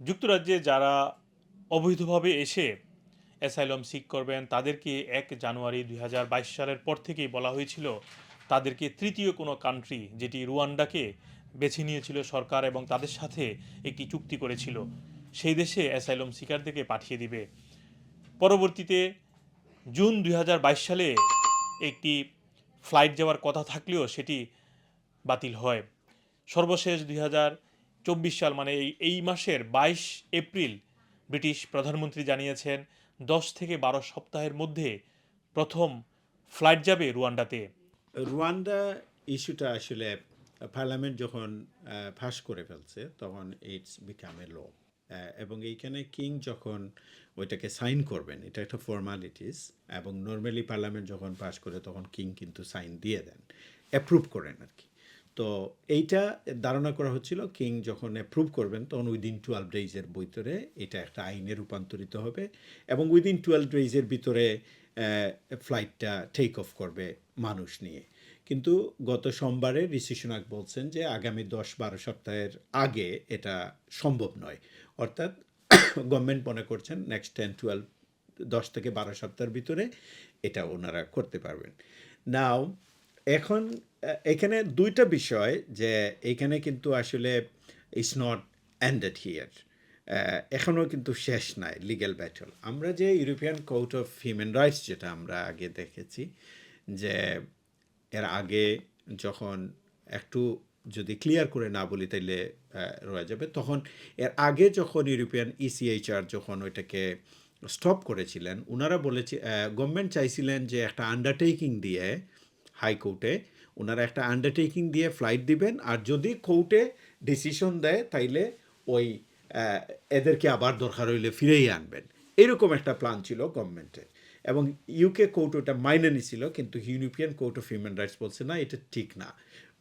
যুক্তরাজ্যে যারা অবৈধভাবে এসে অ্যাসাইলম সিক করবেন, তাদেরকে এক জানুয়ারি দুই হাজার বাইশ সালের পর থেকেই বলা হয়েছিল তাদেরকে তৃতীয় কোনো কান্ট্রি যেটি রুয়ান্ডাকে বেছে নিয়েছিল সরকার এবং তাদের সাথে একটি চুক্তি করেছিল, সেই দেশে অ্যাসাইলম সিকারদেরকে পাঠিয়ে দিবে। পরবর্তীতে জুন দুই হাজার বাইশ সালে একটি ফ্লাইট যাওয়ার কথা থাকলেও সেটি বাতিল হয়। সর্বশেষ দুই হাজার চব্বিশ সাল মানে এই এই মাসের বাইশ এপ্রিল ব্রিটিশ প্রধানমন্ত্রী জানিয়েছেন, দশ থেকে বারো সপ্তাহের মধ্যে প্রথম ফ্লাইট যাবে রুয়ান্ডাতে। রুয়ান্ডা ইস্যুটা আসলে পার্লামেন্ট যখন পাস করে ফেলছে, তখন ইটস বিকাম এ ল। এবং এইখানে কিং যখন ওইটাকে সাইন করবেন, এটা একটা ফর্মালিটিস, এবং নর্মালি পার্লামেন্ট যখন পাস করে, তখন কিং কিন্তু সাইন দিয়ে দেন, অ্যাপ্রুভ করেন আর কি। তো এইটা ধারণা করা হচ্ছিল কিং যখন অ্যাপ্রুভ করবেন, তখন উইদিন টুয়েলভ ডেইজের ভিতরে এটা একটা আইনে রূপান্তরিত হবে এবং উইদিন টুয়েলভ ডেইজের ভিতরে ফ্লাইটটা টেক অফ করবে মানুষ নিয়ে। কিন্তু গত সোমবারে ঋষি সুনাক বলছেন যে আগামী দশ বারো সপ্তাহের আগে এটা সম্ভব নয়। অর্থাৎ গভর্নমেন্ট মনে করছেন নেক্সট টেন টুয়েলভ দশ থেকে বারো সপ্তাহের ভিতরে এটা ওনারা করতে পারবেন। নাও এখন এখানে দুইটা বিষয় যে এখানে কিন্তু আসলে ইটস নট এন্ডেড হিয়ার এখনও কিন্তু শেষ নাই লিগ্যাল ব্যাটল আমরা যে European Court of Human Rights যেটা আমরা আগে দেখেছি, যে এর আগে যখন একটু যদি ক্লিয়ার করে না বলি তাইলে রয়ে যাবে। তখন এর আগে যখন ইউরোপিয়ান ইসিএইচআর যখন ওইটাকে স্টপ করেছিলেন ওনারা বলেছে গভর্নমেন্ট চাইছিলেন যে একটা আন্ডারটেকিং দিয়ে হাইকোর্টে ওনারা একটা আন্ডারটেকিং দিয়ে ফ্লাইট দিবেন, আর যদি কোর্টে ডিসিশন দেয়, তাইলে ওই এদেরকে আবার দরকার হইলে ফিরেই আনবেন। এরকম একটা প্ল্যান ছিল গভর্নমেন্টের এবং ইউকে কোর্ট ওটা মাইনে নিছিল, কিন্তু European Court of Human Rights বলছে, না, এটা ঠিক না।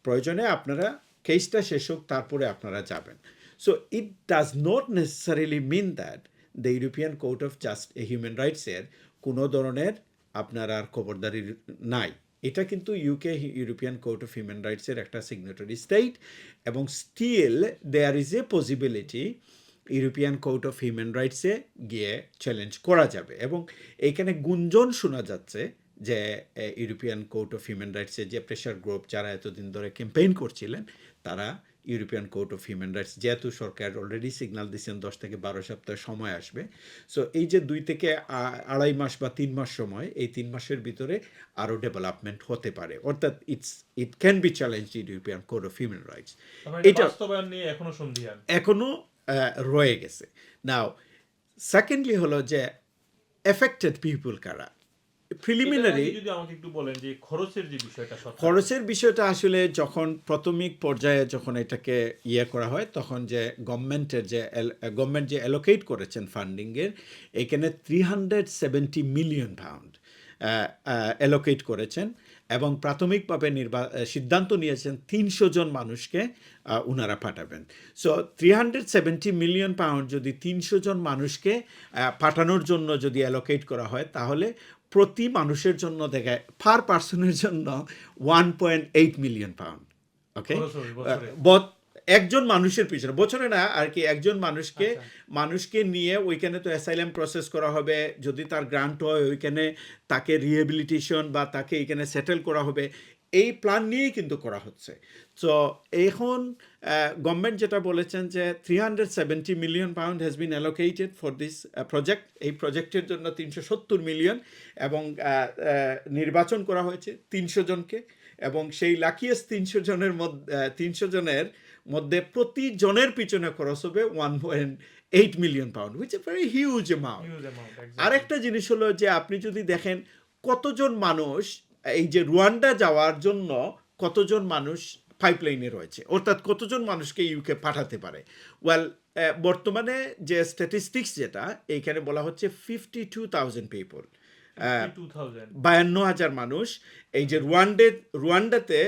প্রয়োজনে আপনারা কেসটা শেষ হোক, তারপরে আপনারা যাবেন। So it does not necessarily mean that the European Court of just Human রাইটসের কোনো ধরনের আপনার আর খবরদারি নাই। এটা কিন্তু UK European Court of Human রাইটসের একটা সিগনেটারি স্টেট এবং still there is a possibility European Court of Human রাইটসে গিয়ে চ্যালেঞ্জ করা যাবে এবং এখানে গুঞ্জন শোনা যাচ্ছে যে ইউরোপিয়ান কোর্ট অফ হিউম্যান রাইটসের যে প্রেশার গ্রুপ যারা এতদিন ধরে ক্যাম্পেইন করছিলেন, তারা European Court of Human Rights যেহেতু সরকার অলরেডি সিগন্যাল দিচ্ছেন দশ থেকে বারো সপ্তাহ সময় আসবে। সো এই যে দুই থেকে আড়াই মাস বা তিন মাস সময় এই তিন মাসের ভিতরে আরও ডেভেলপমেন্ট হতে পারে। অর্থাৎ it's it can be challenge European Court of Human Rights এটা এখনও সন্ধিহান রয়ে গেছে। নাও সেকেন্ডলি হলো যে এফেক্টেড পিপুল কারা? প্রিলিমিনারি যদি আমাকে একটু বলেন যে খরচের যে বিষয়টা খরচের বিষয়টা আসলে যখন প্রাথমিক পর্যায়ে যখন এটাকে ইয়ে করা হয় তখন যে গভর্নমেন্টের যে গভর্নমেন্ট যে অ্যালোকেট করেছেন ফান্ডিংয়ের এখানে three hundred seventy million pound allocate করেছেন এবং প্রাথমিকভাবে নির্বা সিদ্ধান্ত নিয়েছেন তিনশো জন মানুষকে ওনারা পাঠাবেন। So three hundred seventy million pound যদি তিনশো জন মানুষকে পাঠানোর জন্য যদি অ্যালোকেট করা হয় তাহলে প্রতি মানুষের জন্য দেখায় পার পার্সনের জন্য one point eight million pound okay একজন মানুষের পিছনে বছরে না আর কি একজন মানুষকে মানুষকে নিয়ে ওইখানে তো অ্যাসাইলাম প্রসেস করা হবে যদি তার গ্রান্ট হয় ওইখানে তাকে রিহেবিলিটেশন বা তাকে এখানে সেটেল করা হবে এই প্ল্যান নিয়েই কিন্তু করা হচ্ছে। তো এখন গভর্নমেন্ট যেটা বলেছেন যে three hundred seventy million pound has been allocated for this project এই প্রজেক্টের জন্য তিনশো সত্তর মিলিয়ন এবং নির্বাচন করা হয়েছে তিনশো জনকে এবং সেই লাকিয়েস্ট তিনশো জনের মধ্যে তিনশো জনের মধ্যে প্রতি জনের পিছনে খরচ হবে one point eight million pound which a very huge amount. আরেকটা জিনিস হলো যে আপনি যদি দেখেন কতজন মানুষ এই যে রুয়ান্ডা যাওয়ার জন্য কতজন মানুষ পাইপলাইনে রয়েছে? অর্থাৎ কতজন মানুষকে ইউকে পাঠাতে পারে? ওয়েল বর্তমানে যে স্ট্যাটিস্টিক্স যেটা এইখানে বলা হচ্ছে ফিফটি টু থাউজেন্ড পিপল 52,000 বায়ান্ন হাজার মানুষ। এই যে রুয়ান্ডে রুয়ান্ডাতে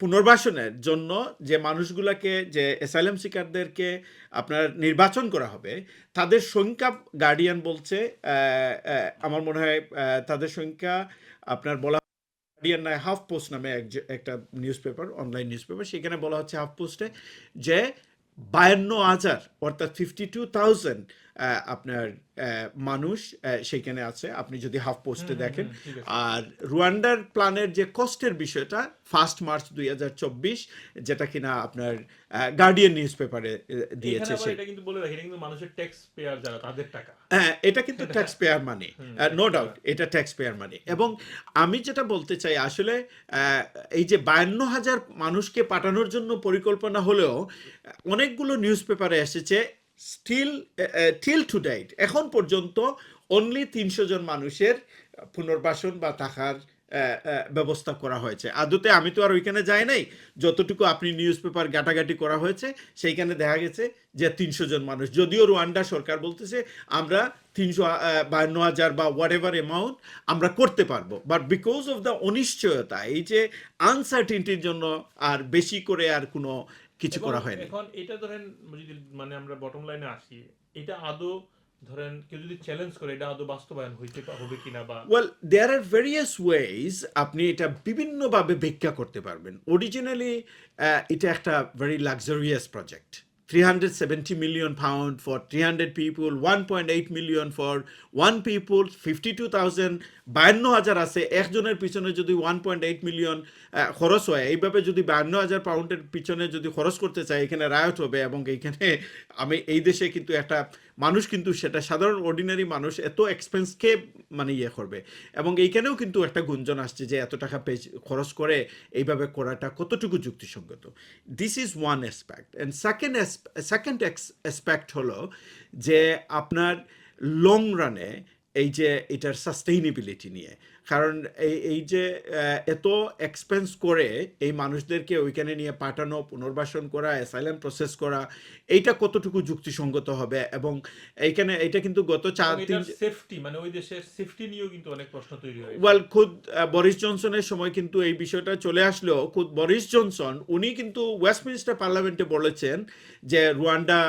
পুনর্বাসনের জন্য যে মানুষগুলোকে যে অ্যাসাইলাম শিকারদেরকে আপনার নির্বাচন করা হবে তাদের সংখ্যা গার্ডিয়ান বলছে আমার মনে হয় তাদের সংখ্যা আপনার বলা গার্ডিয়ান নয় হাফ পোস্ট নামে এক একটা news paper online news paper সেখানে বলা হচ্ছে হাফ পোস্টে যে বায়ান্ন হাজার, অর্থাৎ ফিফটি টু থাউজেন্ড আপনার মানুষ সেখানে আছে। আপনি যদি হাফ পোস্টে দেখেন। আর রুয়ান্ডার প্ল্যানের যে কষ্টের বিষয়টা ফার্স্ট মার্চ দুই হাজার চব্বিশ যেটা কিনা আপনার গার্ডিয়ান নিউজ পেপারে দিয়েছে এখানে এটা কিন্তু বলে রাখি কিন্তু মানুষের ট্যাক্স পেয়ার যারা তাদের টাকা। হ্যাঁ এটা কিন্তু taxpayer money no doubt এটা ট্যাক্স পেয়ার মানি এবং আমি যেটা বলতে চাই আসলে আহ, এই যে বায়ান্ন হাজার মানুষকে পাঠানোর জন্য পরিকল্পনা হলেও অনেকগুলো নিউজ পেপারে এসেছে স্টিল টিল টু ডাইট এখন পর্যন্ত অনলি তিনশো জন মানুষের পুনর্বাসন বা থাকার ব্যবস্থা করা হয়েছে। আদতে আমি তো আর ওইখানে যাই নাই। যতটুকু আপনি নিউজ পেপার ঘাটাঘাটি করা হয়েছে সেইখানে দেখা গেছে যে তিনশো জন মানুষ। যদিও রুয়ান্ডা সরকার বলতেছে আমরা তিনশো বায়ান্ন হাজার বা হোয়াট এভার অ্যামাউন্ট আমরা করতে পারব। বাট বিকজ অফ দ্য অনিশ্চয়তা এই যে আনসার্টিনটির জন্য আর বেশি করে আর কোনো কিছু করা হয়নি। এখন এটা ধরেন যদি মানে আমরা বটম লাইনে আসি এটা আদৌ ধরেন কেউ যদি চ্যালেঞ্জ করে, এটা আদৌ বাস্তবায়ন হইতে হবে কিনা বা well there are various ways আপনি এটা বিভিন্নভাবে ব্যাখ্যা করতে পারবেন। অরিজিনালি এটা একটা very luxurious project three hundred seventy million pound for three hundred people one point eight million for one people fifty two thousand বায়ান্ন হাজার আছে। একজনের পিছনে যদি ওয়ান পয়েন্ট এইট মিলিয়ন খরচ হয়, এইভাবে যদি বায়ান্ন হাজার পাউন্ডের পিছনে যদি খরচ করতে চায় এখানে রায়ট হবে এবং এইখানে আমি এই দেশে কিন্তু একটা মানুষ কিন্তু সেটা সাধারণ অর্ডিনারি মানুষ এত এক্সপেন্সকে মানে ইয়ে করবে। এবং এইখানেও কিন্তু একটা গুঞ্জন আসছে যে এত টাকা পেয়ে খরচ করে এইভাবে করাটা কতটুকু যুক্তিসঙ্গত। This is one aspect and second second aspect হলো যে আপনার লং রানে এই যে এটার সাস্টেইনেবিলিটি নিয়ে। কারণ এই এই যে এত এক্সপেন্স করে এই মানুষদেরকে ওইখানে নিয়ে পাঠানো পুনর্বাসন করা অ্যাসাইলাম প্রসেস করা এইটা কতটুকু যুক্তিসঙ্গত হবে? এবং এইখানে এটা কিন্তু গত চার তিন সেফটি মানে ওই দেশের সেফটি নিয়েও কিন্তু অনেক প্রশ্ন তৈরি হয় ওয়েল খুদ বরিস জনসনের সময় কিন্তু এই বিষয়টা চলে আসলেও খুদ বরিস জনসন উনি কিন্তু ওয়েস্টমিনিস্টার পার্লামেন্টে বলেছেন যে রুয়ান্ডা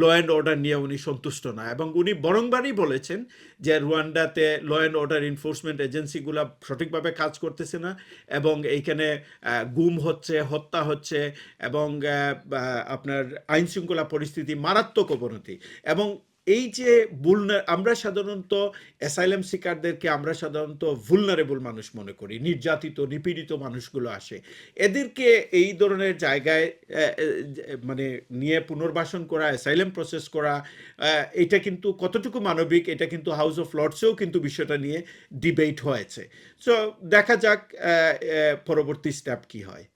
ল অ্যান্ড অর্ডার নিয়ে উনি সন্তুষ্ট না। এবং উনি বরংবারই বলেছেন যে রুয়ান্ডাতে ল অ্যান্ড অর্ডার এনফোর্সমেন্ট এজেন্সিগুলো সঠিকভাবে কাজ করতেছে না এবং এইখানে গুম হচ্ছে, হত্যা হচ্ছে এবং আপনার আইনশৃঙ্খলা পরিস্থিতি মারাত্মক অবনতি এবং এই যে বুলনার আমরা সাধারণত অ্যাসাইলাম শিকারদেরকে আমরা সাধারণত ভুলনারেবল মানুষ মনে করি, নির্যাতিত, নিপীড়িত মানুষগুলো আসে। এদেরকে এই ধরনের জায়গায় মানে নিয়ে পুনর্বাসন করা, অ্যাসাইলাম প্রসেস করা এটা কিন্তু কতটুকু মানবিক, এটা কিন্তু হাউস অফ লর্ডসেও কিন্তু বিষয়টা নিয়ে ডিবেট হয়েছে। সো দেখা যাক পরবর্তী স্টেপ কি হয়।